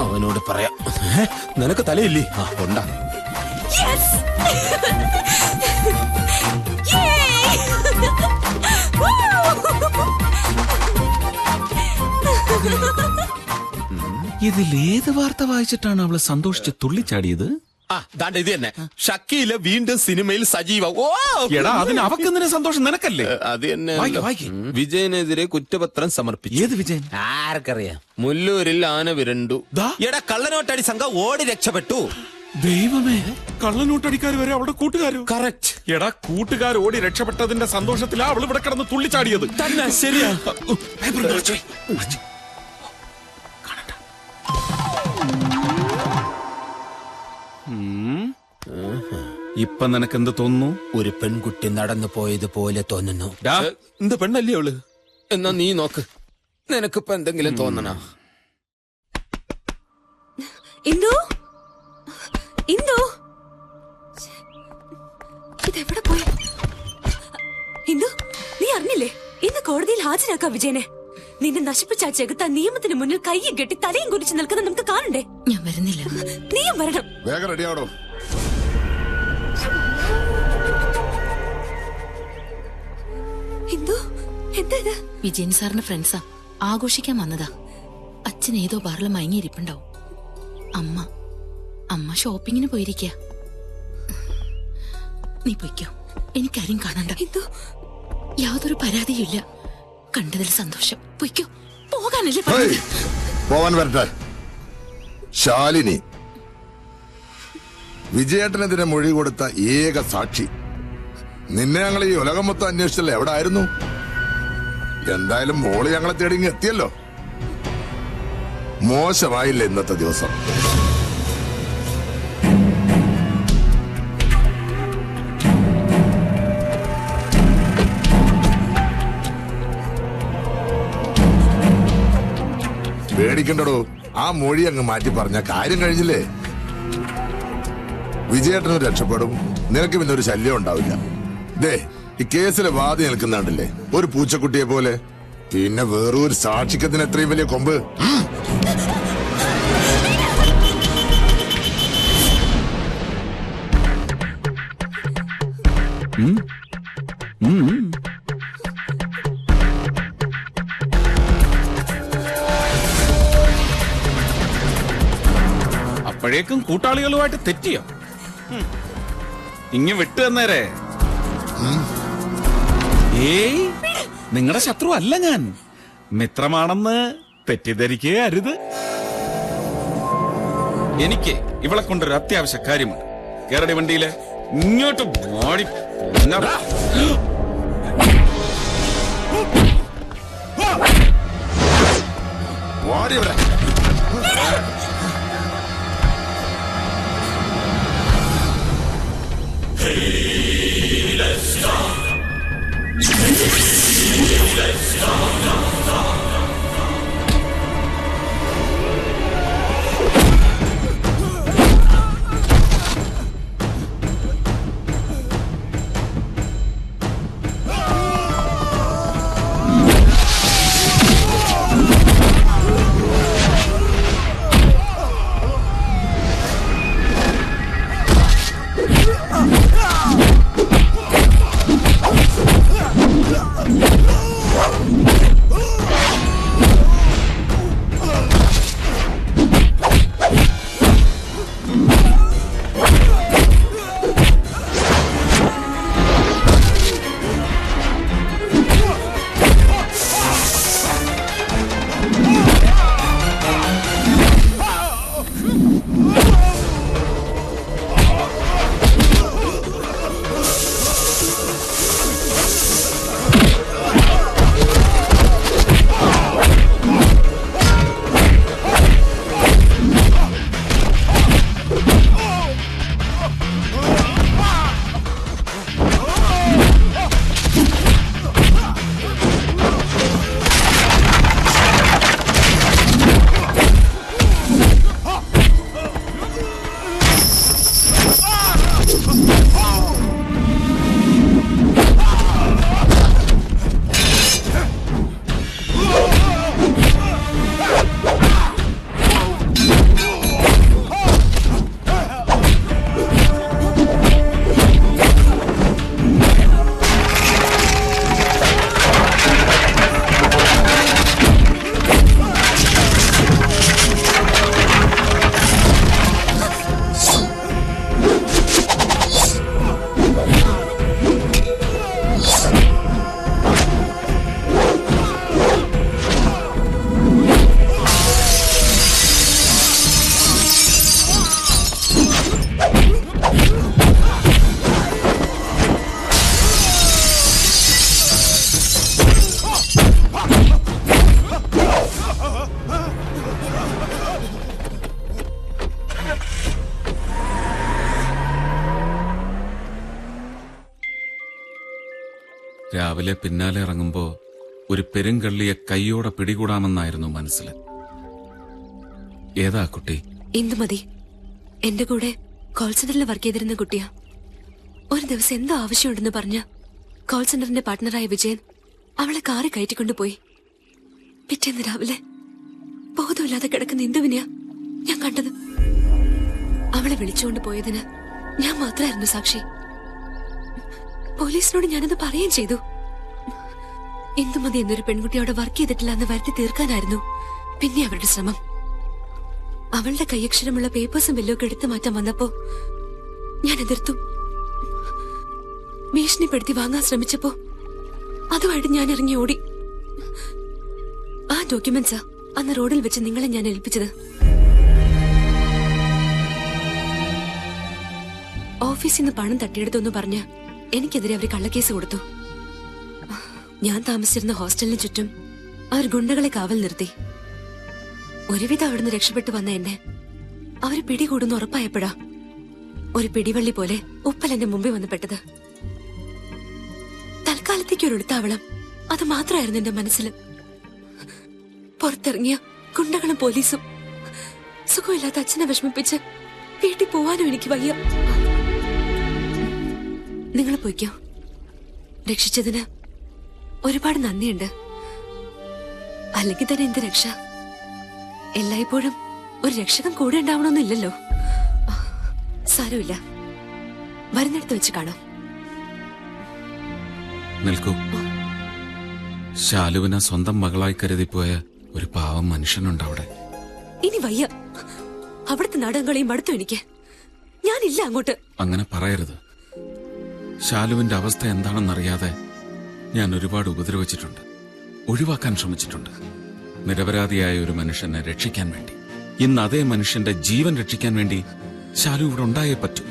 അവനോട് പറയാം. നിനക്ക് തലയില്ലേ? ആ ഉണ്ടാ Yes! Yay! ഇതിലേത് വാർത്ത വായിച്ചിട്ടാണ് അവൾ സന്തോഷിച്ച് തുള്ളിച്ചാടിയത്? ആ ദാണ്ട ഇത് തന്നെ. ഷക്കീല വീണ്ടും സിനിമയിൽ സജീവ ഓ എടാ അതിന് അവക്കെന്തിനാ സന്തോഷം? നിനക്കല്ലേ? അത് തന്നെ വായിക്ക്, വായിക്ക്. വിജയനെതിരെ കുറ്റപത്രം സമർപ്പിച്ചു. ഏത് വിജയൻ? ആർക്കറിയാം. മുല്ലൂരിൽ ആന വിരണ്ടു. ദാ. എടാ കള്ളനോട്ടടി സംഘം ഓടി രക്ഷപ്പെട്ടു. ദൈവമേ കള്ളനോട്ടടിക്കാർ വരെ അവളുടെ കൂട്ടുകാരോ? കറക്റ്റ് എടാ കൂട്ടുകാർ ഓടി രക്ഷപ്പെട്ടതിന്റെ സന്തോഷത്തിലാ അവൾ ഇവിടെ കിടന്ന് തുള്ളിച്ചാടിയത്. തന്നെ ശരിയാ. പേപ്പർ ഇപ്പൊ നിനക്ക് എന്ത് തോന്നുന്നു? ഒരു പെൺകുട്ടി നടന്നു പോയതുപോലെ തോന്നുന്നു. ഡാ. എന്ത് പെണ്ണല്ലേ അവൾ? എന്നാ നീ നോക്ക്. നിനക്കിപ്പോ എന്തെങ്കിലും തോന്നണ? ഇന്ദു? ഇന്ദു? ഇതെവിടെ പോയി? ഇന്ദു നീ അറിഞ്ഞില്ലേ? ഇന്ന് കോടതിയിൽ ഹാജരാക്കാം വിജയനെ. നിന്നെ നശിപ്പിച്ച ആ ചെകുത്ത നിയമത്തിന് മുന്നിൽ കൈയും കെട്ടി തലയും കുരിച്ച് നിൽക്കുന്നത് നമുക്ക് കാണണ്ടേ? ഞാൻ വരുന്നില്ല. നീയും വരണം. വേഗം റെഡിയാവടോ ഇന്ദു എന്താ? വിജയൻ സാറിന്റെ ഫ്രണ്ട്സാ ആഘോഷിക്കാൻ വന്നതാ. അച്ഛൻ ഏതോ ബാറിൽ മയങ്ങിയിരിപ്പുണ്ടാവും. അമ്മ. അമ്മ ഷോപ്പിങ്ങിന് പോയിരിക്ക. നീ പൊയ്ക്കോ. എനിക്കാരും കാണണ്ട. എന്തോ? യാതൊരു പരാതിയില്ല കണ്ടതിൽ സന്തോഷം. പൊയ്ക്കോ. പോകാനല്ലേ? പോവാൻ വരട്ടെ. ശാലിനി. വിജയേട്ടനെതിരെ മൊഴി കൊടുത്ത ഏക സാക്ഷി. നിന്നെ ഞങ്ങൾ ഈ ഉലകം മൊത്തം അന്വേഷിച്ചല്ലേ? എവിടെ ആയിരുന്നു എന്തായാലും മോൾ ഞങ്ങളെ തേടി എത്തിയല്ലോ. മോശമായില്ല ഇന്നത്തെ ദിവസം? പേടിക്കണ്ടടോ. ആ മൊഴി അങ്ങ് മാറ്റി പറഞ്ഞ കാര്യം കഴിഞ്ഞില്ലേ? വിജയേട്ടന് രക്ഷപ്പെടും. നിനക്ക് പിന്നെ ഒരു ശല്യം ഉണ്ടാവില്ല. ദേ ഈ കേസിലെ വാദി നിൽക്കുന്നുണ്ടല്ലേ? ഒരു പൂച്ചക്കുട്ടിയെ പോലെ. പിന്നെ വേറൊരു സാക്ഷിക്കത്തിന് എത്രയും വലിയ കൊമ്പ്. അപ്പോഴേക്കും കൂട്ടാളികളുമായിട്ട് തെറ്റിയോ? ഇങ്ങ ഇങ്ങ് വിട്ടു തന്നേരെ. ഏയ് നിങ്ങളുടെ ശത്രു അല്ല ഞാൻ. മിത്രമാണെന്ന് തെറ്റിദ്ധരിക്കേ അരുത് എനിക്ക് ഇവളെ കൊണ്ടൊരു അത്യാവശ്യ കാര്യമുണ്ട്. കേരള വണ്ടിയിലെ. ഇങ്ങോട്ട് മാടി Hey! രാവിലെ പിന്നാലെ ഇറങ്ങുമ്പോ ഒരു പെരുങ്കള്ളിയെ കൈയോടെ പിടികൂടാമെന്നായിരുന്നു മനസ്സിൽ. ഏതാ കുട്ടി? എന്തു മതി. എന്റെ കൂടെ കോൾ സെന്ററിൽ വർക്ക് ചെയ്തിരുന്ന കുട്ടിയാ. ഒരു ദിവസം എന്തോ ആവശ്യമുണ്ടെന്ന് പറഞ്ഞ കോൾ സെന്ററിന്റെ പാർട്ട്ണറായ വിജയൻ അവളെ കാറി കയറ്റിക്കൊണ്ടുപോയി. പിറ്റേന്ന് രാവിലെ ബോധമില്ലാതെ കിടക്കുന്ന ഇന്ദുവിനെയാ ഞാൻ കണ്ടത്. അവളെ വിളിച്ചുകൊണ്ട് പോയതിന് ഞാൻ മാത്രമായിരുന്നു സാക്ഷി. പോലീസിനോട് ഞാനത് പറയുകയും ചെയ്തു. ഇന്ദുമതി എന്നൊരു പെൺകുട്ടി അവിടെ വർക്ക് ചെയ്തിട്ടില്ല എന്ന് വരുത്തി തീർക്കാനായിരുന്നു. പിന്നെ അവരുടെ ശ്രമം. അവളുടെ കൈയക്ഷരമുള്ള പേപ്പേഴ്സും ബില്ലൊക്കെ എടുത്തു മാറ്റാൻ വന്നപ്പോ ഞാൻ എതിർത്തു. ഭീഷണിപ്പെടുത്തി വാങ്ങാൻ ശ്രമിച്ചപ്പോ അതുമായിട്ട് ഞാൻ ഇറങ്ങി ഓടി. ആ ഡോക്യുമെന്റ്സാ അന്ന് റോഡിൽ വെച്ച് നിങ്ങളെ ഞാൻ ഏൽപ്പിച്ചത്. ഓഫീസിൽ നിന്ന് പണം തട്ടിയെടുത്തെന്ന് പറഞ്ഞ് എനിക്കെതിരെ അവർ കള്ളക്കേസ് കൊടുത്തു. ഞാൻ താമസിച്ചിരുന്ന ഹോസ്റ്റലിന് ചുറ്റും അവർ ഗുണ്ടകളെ കാവൽ നിർത്തി. ഒരുവിധം അവിടുന്ന് രക്ഷപ്പെട്ടു വന്ന എന്നെ അവർ പിടികൂടുന്ന ഉറപ്പായപ്പോഴാ ഒരു പിടിവള്ളി പോലെ ഉപ്പൽ എന്റെ മുമ്പിൽ വന്ന് പെട്ടത്. തൽക്കാലത്തേക്ക് ഒരു ഒളിത്താവളം അത് മാത്രമായിരുന്നു എന്റെ മനസ്സിൽ. പുറത്തിറങ്ങിയ ഗുണ്ടകളും പോലീസും സുഖമില്ലാത്ത അച്ഛനെ വിഷമിപ്പിച്ച് വീട്ടിൽ പോവാനും എനിക്ക് വയ്യ. നിങ്ങൾ പോയിക്കോ. രക്ഷിച്ചതിന് ഒരുപാട് നന്ദിയുണ്ട്. അല്ലെങ്കിൽ തന്നെ എന്ത് രക്ഷ? എല്ലായ്പ്പോഴും ഒരു രക്ഷകൻ കൂടെ ഉണ്ടാവണമെന്നില്ലല്ലോ. സാരമില്ല. വരുന്നിടത്ത് വെച്ച് കാണാം. നിൽക്കൂ. ശാലുവിനെ സ്വന്തം മകളായി കരുതിപ്പോയ ഒരു പാവം മനുഷ്യനുണ്ട് അവിടെ. ഇനി വയ്യ. അവിടുത്തെ നാടകങ്ങളെയും മടുത്തു എനിക്ക്. ഞാനില്ല അങ്ങോട്ട്. അങ്ങനെ പറയരുത്. ശാലുവിന്റെ അവസ്ഥ എന്താണെന്നറിയാതെ ഞാൻ ഒരുപാട് ഉപദ്രവിച്ചിട്ടുണ്ട്. ഒഴിവാക്കാൻ ശ്രമിച്ചിട്ടുണ്ട്. നിരപരാധിയായ ഒരു മനുഷ്യനെ രക്ഷിക്കാൻ വേണ്ടി. ഇന്ന് അതേ മനുഷ്യന്റെ ജീവൻ രക്ഷിക്കാൻ വേണ്ടി ശാലു ഇവിടെ ഉണ്ടായേ പറ്റൂ.